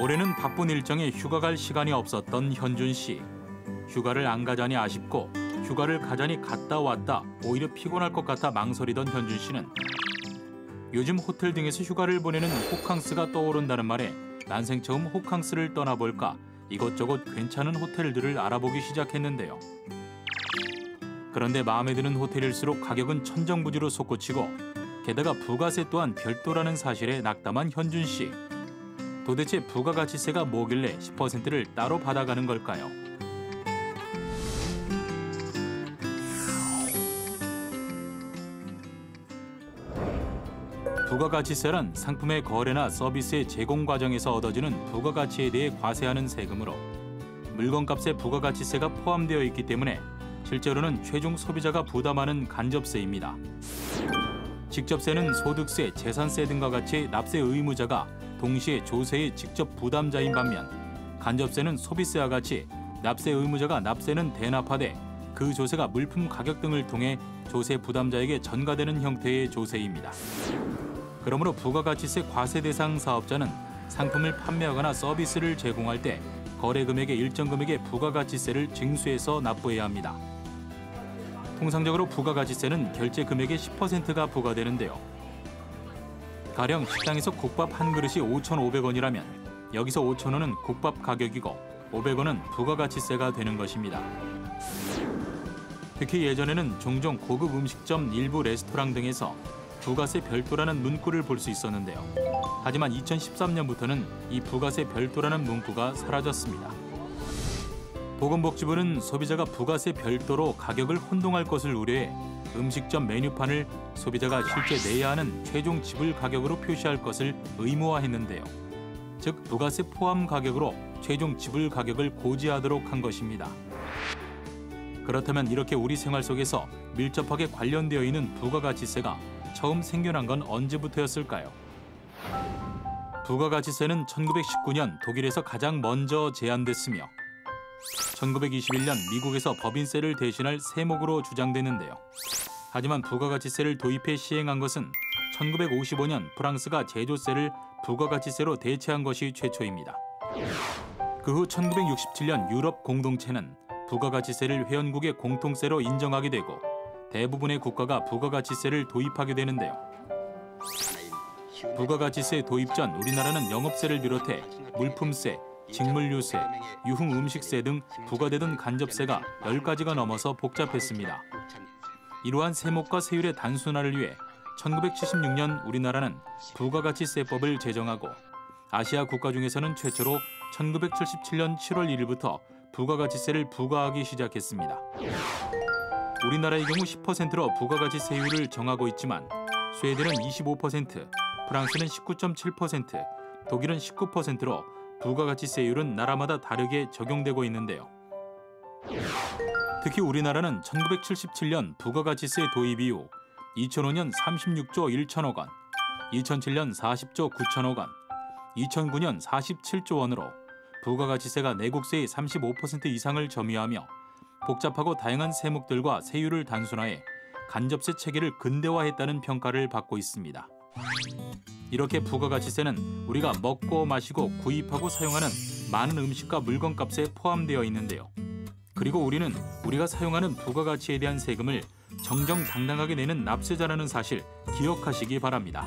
올해는 바쁜 일정에 휴가 갈 시간이 없었던 현준 씨. 휴가를 안 가자니 아쉽고 휴가를 가자니 갔다 왔다 오히려 피곤할 것 같아 망설이던 현준 씨는 요즘 호텔 등에서 휴가를 보내는 호캉스가 떠오른다는 말에 난생 처음 호캉스를 떠나볼까 이것저것 괜찮은 호텔들을 알아보기 시작했는데요. 그런데 마음에 드는 호텔일수록 가격은 천정부지로 솟구치고 게다가 부가세 또한 별도라는 사실에 낙담한 현준 씨. 도대체 부가가치세가 뭐길래 10%를 따로 받아가는 걸까요? 부가가치세란 상품의 거래나 서비스의 제공 과정에서 얻어지는 부가가치에 대해 과세하는 세금으로 물건값에 부가가치세가 포함되어 있기 때문에 실제로는 최종 소비자가 부담하는 간접세입니다. 직접세는 소득세, 재산세 등과 같이 납세 의무자가 동시에 조세의 직접 부담자인 반면 간접세는 소비세와 같이 납세 의무자가 납세는 대납하되 그 조세가 물품 가격 등을 통해 조세 부담자에게 전가되는 형태의 조세입니다. 그러므로 부가가치세 과세 대상 사업자는 상품을 판매하거나 서비스를 제공할 때 거래 금액의 일정 금액의 부가가치세를 징수해서 납부해야 합니다. 통상적으로 부가가치세는 결제 금액의 10%가 부과되는데요. 가령 식당에서 국밥 한 그릇이 5,500원이라면 여기서 5,000원은 국밥 가격이고 500원은 부가가치세가 되는 것입니다. 특히 예전에는 종종 고급 음식점 일부 레스토랑 등에서 부가세 별도라는 문구를 볼 수 있었는데요. 하지만 2013년부터는 이 부가세 별도라는 문구가 사라졌습니다. 보건복지부는 소비자가 부가세 별도로 가격을 혼동할 것을 우려해 음식점 메뉴판을 소비자가 실제 내야 하는 최종 지불 가격으로 표시할 것을 의무화했는데요. 즉 부가세 포함 가격으로 최종 지불 가격을 고지하도록 한 것입니다. 그렇다면 이렇게 우리 생활 속에서 밀접하게 관련되어 있는 부가가치세가 처음 생겨난 건 언제부터였을까요? 부가가치세는 1919년 독일에서 가장 먼저 제안됐으며 1921년 미국에서 법인세를 대신할 세목으로 주장되는데요. 하지만 부가가치세를 도입해 시행한 것은 1955년 프랑스가 제조세를 부가가치세로 대체한 것이 최초입니다. 그 후 1967년 유럽 공동체는 부가가치세를 회원국의 공통세로 인정하게 되고 대부분의 국가가 부가가치세를 도입하게 되는데요. 부가가치세 도입 전 우리나라는 영업세를 비롯해 물품세, 직물유세, 유흥음식세 등 부과되던 간접세가 10가지가 넘어서 복잡했습니다. 이러한 세목과 세율의 단순화를 위해 1976년 우리나라는 부가가치세법을 제정하고 아시아 국가 중에서는 최초로 1977년 7월 1일부터 부가가치세를 부과하기 시작했습니다. 우리나라의 경우 10%로 부가가치 세율을 정하고 있지만 스웨덴은 25%, 프랑스는 19.7%, 독일은 19%로 부가가치세율은 나라마다 다르게 적용되고 있는데요. 특히 우리나라는 1977년 부가가치세 도입 이후 2005년 36조 1천억 원, 2007년 40조 9천억 원, 2009년 47조 원으로 부가가치세가 내국세의 35% 이상을 점유하며 복잡하고 다양한 세목들과 세율을 단순화해 간접세 체계를 근대화했다는 평가를 받고 있습니다. 이렇게 부가가 치세는 우리가 먹고 마시고 구입하고 사용하는 많은 음식과 물건 값에 포함되어 있는데요. 그리고 우리는 우리가 사용하는 부가가치에 대한 세금을 정정당당하게 내는 납세자라는 사실 기억하시기 바랍니다.